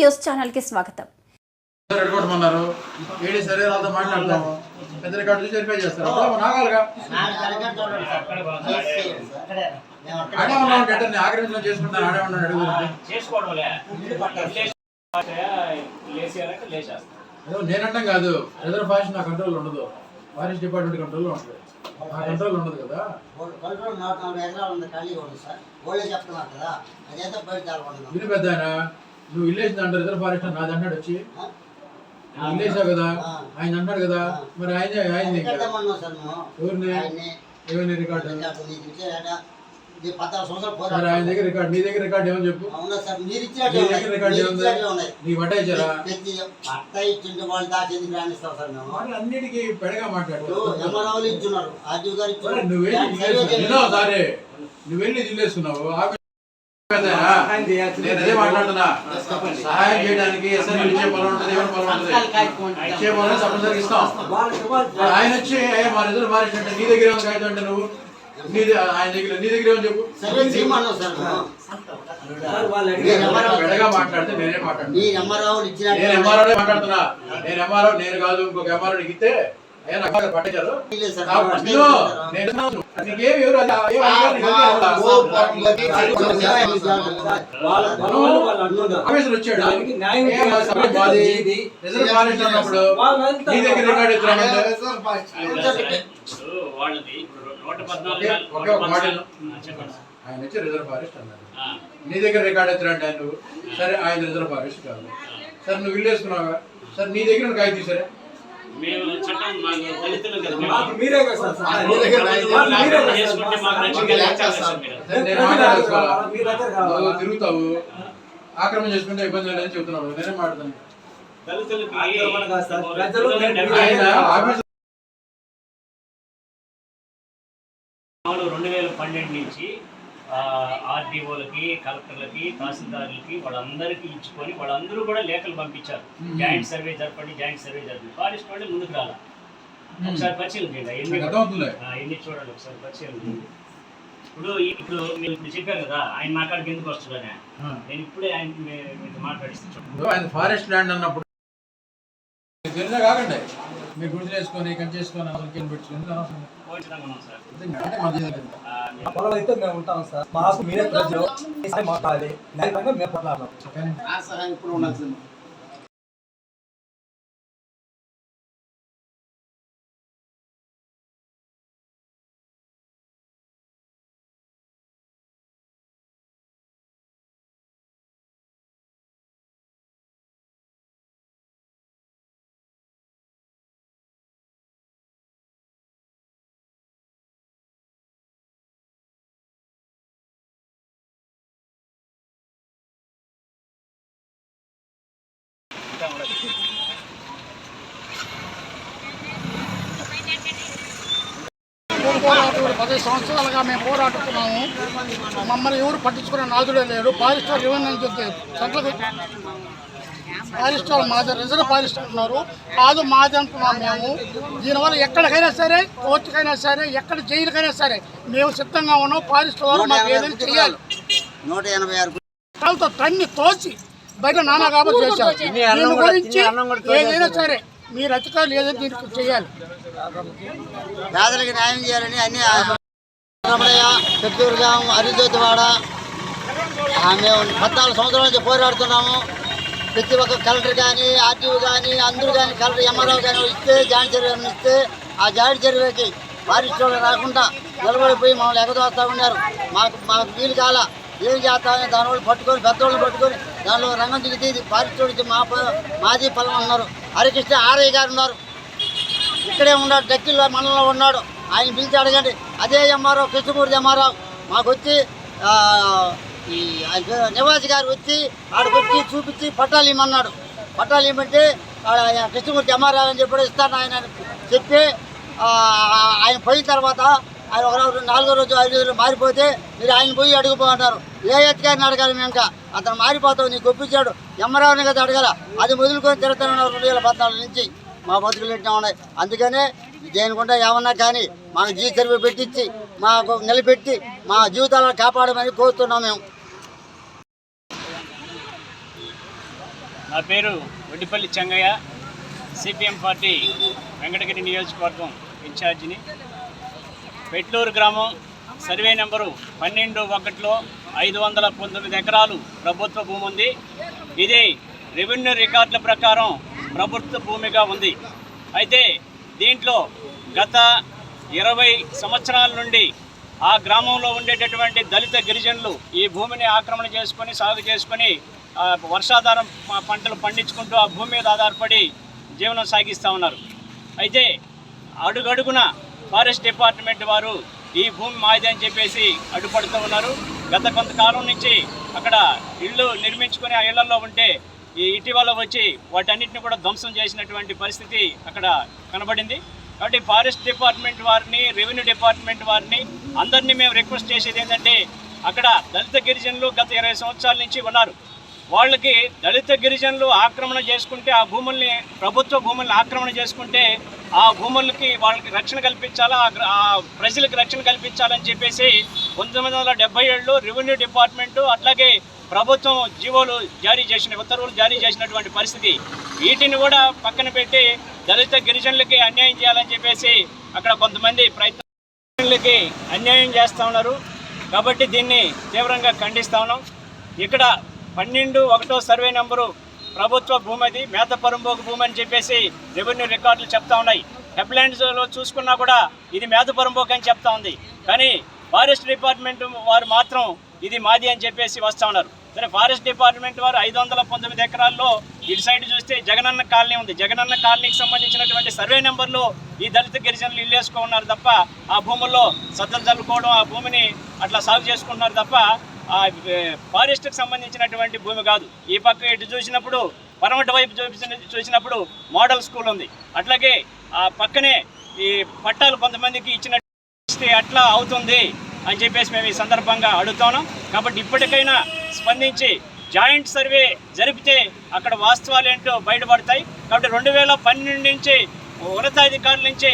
News ఛానల్కి స్వాగతం ఎడగొట్టమన్నారు AD సరే వాళ్ళతో మాట్లాడతాము పెద్ద రికార్డు చూసి వెరిఫై చేస్తారు. అప్పుడు నాగాలుగా ఆడే ఉన్నాం అంటే నేను ఆక్రమించడం చేసుకుంటాను ఆడే ఉన్నాను అడుగుతుంది చేసుకోవడంలే లేచేయాలంటే లేచేస్తాం ఏదో నేనంటాం కాదు. రిజర్వ్ ఫారెస్ట్ నా కంట్రోల్ ఉండదు. ఫారెస్ట్ డిపార్ట్మెంట్ కంట్రోల్లో ఉంటుంది. నా కంట్రోల్ ఉండదు కదా. కంట్రోల్ నాలుగు నాలుగు ఎకరాలు ఉంది ఖాళీగా ఉంది సార్. ఓళ్ళే చెప్తున్నారు కదా. అదైతే బయట పెద్ద నువ్వు ఇల్లేసిన అంటే రిజర్వ్ ఫారెస్ట్ నాది అన్నాడు వచ్చి. ఇల్లేసావు కదా ఆయన అన్నాడు కదా మరి ఆయన ఆయన ఎవరిని? ఏమైనా రికార్డు? ఆయన దగ్గర రికార్డు నీ దగ్గర రికార్డు ఏమని చెప్పు? అవునా సార్ మీరు నీ ఇచ్చినట్టు దగ్గర రికార్డు ఏముంది? నీకు పట్ట ఇచ్చారా? పట్ట ఇచ్చిండు వాళ్ళు సార్ మేము? అన్నిటికీ పెడగా మాట్లాడు. ఇచ్చున్నారు. గారు ఇచ్చున్నారు. నువ్వు వెళ్ళి నువ్వు వెళ్ళి? నేను అదే మాట్లాడుతున్నా. సహాయం చేయడానికి అసలు ఇచ్చే పొలం ఉంటుంది ఎవరి పొలం ఉంటుంది. ఇచ్చే పొలం తప్పనిసరిగా ఇస్తాం. మరి ఆయన వచ్చి "ఏ, మా రిజర్వ్ మారిందంటే నీ దగ్గర ఏమైనా కాగితం అంటే నువ్వు? నీ ద- ఆయన దగ్గర నీ దగ్గర ఏమని చెప్పు? మాట్లాడితే నేనే మాట్లాడుతున్నా నేను ఎంఆర్ఓ మాట్లాడుతున్నా. నేను ఎంఆర్ఓ నేను కాదు ఇంకొక ఎంఆర్ఓ ఇస్తే వచ్చాడు. వాళ్ళది నూట పద్నాలుగు. ఆయన వచ్చి రిజర్వ్ ఫారెస్ట్ అన్నాడు ఆ, నీ దగ్గర రికార్డు ఎత్తురంటే ఆయన? నువ్వు సరే ఆయన రిజర్వ్ ఫారెస్ట్ కాదు. సరే నువ్వు ఇల్లు వేసుకున్నావా? సరే నీ దగ్గర ఉన్న కాగితం సరే మేము చట్టం మాకు దళితులు కదా మీరే కదా సార్ చేసుకుంటే మాకు తిరుగుతావు ఆక్రమణ చేసుకుంటే ఇబ్బంది లేదని చెప్తున్నావు నేనే మాట్లాడతాను దళితులకి రెండు వేల పన్నెండు నుంచి ఆర్డీఓలకి కలెక్టర్లకి తహసీల్దారులకి వాళ్ళందరికీ ఇచ్చుకొని వాళ్ళందరూ కూడా లేఖలు పంపించారు. జాయింట్ సర్వే జరపండి జాయింట్ సర్వే జరపండి. ఫారెస్ట్ వాళ్ళు ముందుకు రాలా. ఒకసారి పరిశీలన చేయండి. ఎన్ని చూడండి ఒకసారి పరిశీలన చేయండి. ఇప్పుడు ఇప్పుడు మీరు ఇప్పుడు చెప్పారు కదా ఆయన కాడికి ఎందుకు వస్తుందని ఆ. నేను ఇప్పుడే ఆయన మీతో మాట్లాడిస్తాను. ఆయన ఫారెస్ట్ ల్యాండ్ అన్నప్పుడు కాకండి. మీరు గుర్తు చేసుకొని కంచి చేసుకొని అసలు పెట్టుకుని పొలం అయితే మేము ఉంటాం సార్. మాకు మీరే ప్రజలు. ఈసారి మాట్లాడాలి న్యాయంగా మేము పోట్లాడతాం కానీ పోరాటం పది సంవత్సరాలుగా మేము పోరాడుతున్నాము. మమ్మల్ని ఎవరు పట్టించుకునే నాదుడే లేరు ఫారెస్ట్ వాళ్ళు ఏమన్నా చెప్తే ఫారెస్ట్ వాళ్ళు మాది రిజర్వ్ ఫారెస్ట్ అంటున్నారు కాదు మాది అంటున్నాం మేము. దీనివల్ల ఎక్కడికైనా సరే కోర్టుకైనా సరే ఎక్కడ జైలుకైనా సరే మేము సిద్ధంగా ఉన్నాం. ఫారెస్ట్ వారు మాకు ఏదైనా చేయాలి? నూట ఎనభై ఆరు తన్ని తోసి బయట నానా కాబట్టి చేశారు దీని గురించి ఏదైనా సరే మీరు అధికారులు ఏదైనా దీనికి చేయాలి పేదలకు న్యాయం చేయాలని అన్ని రమణయ్య పెద్దూరుగాం అరిజ్యోతివాడ ఆ, మేము పద్నాలుగు సంవత్సరాల నుంచి పోరాడుతున్నాము. ప్రతి ఒక్క కలెక్టర్ కానీ ఆర్టీఓ కానీ అందరూ కానీ కలెక్టర్ ఎంఆర్ఓ కానీ ఇస్తే జాయింట్ సర్వే ఇస్తే ఆ జాయింట్ సర్వేకి వాళ్ళు రాకుండా నిలబడిపోయి మమ్మల్ని ఎగదోస్తా ఉన్నారు. మాకు మాకు వీలు కాల ఏం చేస్తామని దాని వాళ్ళు పట్టుకొని పెద్దోళ్ళని పట్టుకొని దానిలో రంగం దిగితే ఇది ఫారెస్ట్ మా ప- మాది పొలం అన్నారు. హరికృష్ణ ఆర్ఐ గారు ఉన్నారు. ఇక్కడే ఉన్నాడు డక్కిల్లో మండలంలో ఉన్నాడు. ఆయన పిలిచి అడగండి. అదే ఎంఆర్ఓ కృష్ణమూర్తి ఎంఆర్ఓ మాకు వచ్చి ఈ నివాసి గారు వచ్చి ఆడికి వచ్చి చూపించి పట్టాలు ఇమ్మన్నాడు. పట్టాలు ఇమ్మంటే ఆడ కృష్ణమూర్తి ఎంఆర్ఓ అని చెప్పి ఇస్తాను ఆయన చెప్పి ఆయన పోయిన తర్వాత ఆయన ఒక రోజు నాలుగో రోజు ఐదు రోజులు మారిపోతే మీరు ఆయన పోయి అడుగుపోతారు ఏ ఎత్తుగారిని అడగాలి మేము ఇంకా అతను మారిపోతావు నీకు ఒప్పించాడు. ఎమ్మరావుని కదా అడగల. అది వదులుకొని తిరుగుతాను రెండు వేల పద్నాలుగు నుంచి. మా బతుకులు ఎట్లా ఉన్నాయి? అందుకనే దేనికుండా ఏమన్నా కానీ మాకు జీ సర్వే పెట్టించి మాకు నిలబెట్టి మా జీవితాలను కాపాడమని కోరుతున్నాం మేము. నా పేరు వడ్డిపల్లి చెంగయ్య. సిపిఎం పార్టీ వెంకటగిరి నియోజకవర్గం ఇన్ఛార్జిని. పెట్లూరు గ్రామం సర్వే నెంబరు పన్నెండు ఒకటిలో ఐదు వందల పంతొమ్మిది ఎకరాలు ప్రభుత్వ భూమి ఉంది. ఇది రెవెన్యూ రికార్డుల ప్రకారం ప్రభుత్వ భూమిగా ఉంది. అయితే దీంట్లో గత ఇరవై సంవత్సరాల నుండి ఆ గ్రామంలో ఉండేటటువంటి దళిత గిరిజనులు ఈ భూమిని ఆక్రమణ చేసుకొని సాగు చేసుకొని వర్షాధారం పంటలు పండించుకుంటూ ఆ భూమి మీద ఆధారపడి జీవనం సాగిస్తూ ఉన్నారు. అయితే అడుగడుగున ఫారెస్ట్ డిపార్ట్మెంట్ వారు ఈ భూమి మాది అని చెప్పేసి అడ్డుపడుతూ ఉన్నారు. గత కొంతకాలం నుంచి అక్కడ ఇళ్ళు నిర్మించుకుని ఆ ఇళ్ళలో ఉంటే ఈ ఇటీవల వచ్చి వాటన్నిటిని కూడా ధ్వంసం చేసినటువంటి పరిస్థితి అక్కడ కనబడింది. కాబట్టి ఫారెస్ట్ డిపార్ట్మెంట్ వారిని రెవెన్యూ డిపార్ట్మెంట్ వారిని అందరినీ మేము రిక్వెస్ట్ చేసేది ఏంటంటే అక్కడ దళిత గిరిజనులు గత ఇరవై సంవత్సరాల నుంచి ఉన్నారు. వాళ్ళకి దళిత గిరిజనులు ఆక్రమణ చేసుకుంటే ఆ భూముల్ని ప్రభుత్వ భూముల్ని ఆక్రమణ చేసుకుంటే ఆ భూములకి వాళ్ళకి రక్షణ కల్పించాలా ఆ ప్రజలకు రక్షణ కల్పించాలని చెప్పేసి పంతొమ్మిది వందల డెబ్బై ఏడులో రెవెన్యూ డిపార్ట్మెంటు అట్లాగే ప్రభుత్వం జీవోలు జారీ చేసిన ఉత్తర్వులు జారీ చేసినటువంటి పరిస్థితి. వీటిని కూడా పక్కన పెట్టి దళిత గిరిజనులకి అన్యాయం చేయాలని చెప్పేసి అక్కడ కొంతమంది ప్రయత్నం అన్యాయం చేస్తూ ఉన్నారు. కాబట్టి దీన్ని తీవ్రంగా ఖండిస్తా ఉన్నాం. ఇక్కడ పన్నెండు ఒకటో సర్వే నెంబరు ప్రభుత్వ భూమి అది మేతపరంబోకు భూమి అని చెప్పేసి రెవెన్యూ రికార్డులు చెప్తా ఉన్నాయి. హెడ్లైన్స్లో చూసుకున్నా కూడా ఇది మేతపరంబోకు అని చెప్తా ఉంది. కానీ ఫారెస్ట్ డిపార్ట్మెంట్ వారు మాత్రం ఇది మాది అని చెప్పేసి వస్తూ ఉన్నారు. సరే ఫారెస్ట్ డిపార్ట్మెంట్ వారు ఐదు వందల పంతొమ్మిది ఎకరాల్లో ఇటు సైడ్ చూస్తే జగనన్న కాలనీ ఉంది. జగనన్న కాలనీకి సంబంధించినటువంటి సర్వే నెంబర్లో ఈ దళిత గిరిజనులు ఇల్లేసుకున్నారు తప్ప ఆ భూముల్లో సద్దలు చల్లుకోవడం ఆ భూమిని అట్లా సాగు చేసుకుంటున్నారు తప్ప ఆ ఫారెస్ట్కి సంబంధించినటువంటి భూమి కాదు. ఈ పక్క ఇటు చూసినప్పుడు పరమటి వైపు చూసిన చూసినప్పుడు మోడల్ స్కూల్ ఉంది. అట్లాగే ఆ పక్కనే ఈ పట్టాలు కొంతమందికి ఇచ్చిన అట్లా అవుతుంది అని చెప్పేసి మేము ఈ సందర్భంగా అడుగుతున్నాం. కాబట్టి ఇప్పటికైనా స్పందించి జాయింట్ సర్వే జరిపితే అక్కడ వాస్తవాలు ఏంటో బయటపడతాయి. కాబట్టి రెండు వేల పన్నెండు నుంచి ఉన్నతాధికారుల నుంచి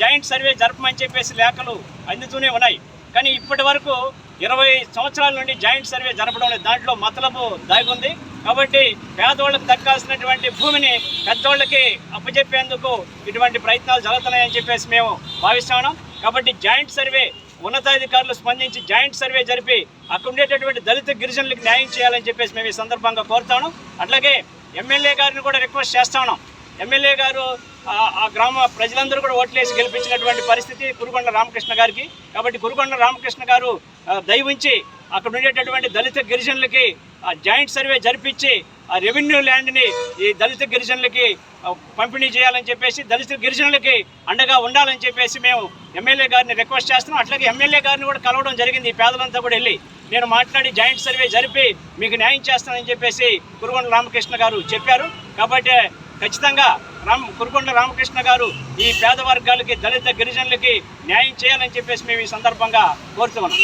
జాయింట్ సర్వే జరపమని చెప్పేసి లేఖలు అందుతూనే ఉన్నాయి. కానీ ఇప్పటి వరకు ఇరవై సంవత్సరాల నుండి జాయింట్ సర్వే జరపడం లేదు దాంట్లో మతలబు దాగుంది. కాబట్టి పేదవాళ్ళకు దక్కాల్సినటువంటి భూమిని పెద్దవాళ్ళకి అప్పచెప్పేందుకు ఇటువంటి ప్రయత్నాలు జరుగుతున్నాయని చెప్పేసి మేము భావిస్తున్నాం కాబట్టి జాయింట్ సర్వే ఉన్నతాధికారులు స్పందించి జాయింట్ సర్వే జరిపి అక్కడ ఉండేటటువంటి దళిత గిరిజనులకు న్యాయం చేయాలని చెప్పేసి మేము ఈ సందర్భంగా కోరుతాను అట్లాగే ఎమ్మెల్యే గారిని కూడా రిక్వెస్ట్ చేస్తా ఉన్నాం. ఎమ్మెల్యే గారు ఆ- గ్రామ ప్రజలందరూ కూడా ఓట్లేసి గెలిపించినటువంటి పరిస్థితి కురుకొండ రామకృష్ణ గారికి. కాబట్టి కురుకొండ రామకృష్ణ గారు దయవించి దయ ఉంచి అక్కడ ఉండేటటువంటి దళిత గిరిజనులకి ఆ జాయింట్ సర్వే జరిపించి ఆ రెవెన్యూ ల్యాండ్ని ఈ దళిత గిరిజనులకి పంపిణీ చేయాలని చెప్పేసి దళిత గిరిజనులకి అండగా ఉండాలని చెప్పేసి మేము ఎమ్మెల్యే గారిని రిక్వెస్ట్ చేస్తున్నాం. అట్లాగే ఎమ్మెల్యే గారిని కూడా కలవడం జరిగింది. ఈ పేదలంతా కూడా వెళ్ళి నేను మాట్లాడి జాయింట్ సర్వే జరిపి మీకు న్యాయం చేస్తానని చెప్పేసి కురుగొండ రామకృష్ణ గారు చెప్పారు. కాబట్టి ఖచ్చితంగా రామ్ కురుకొండ రామకృష్ణ గారు ఈ పేద వర్గాలకి దళిత గిరిజనులకి న్యాయం చేయాలని చెప్పేసి మేము ఈ సందర్భంగా కోరుతున్నాం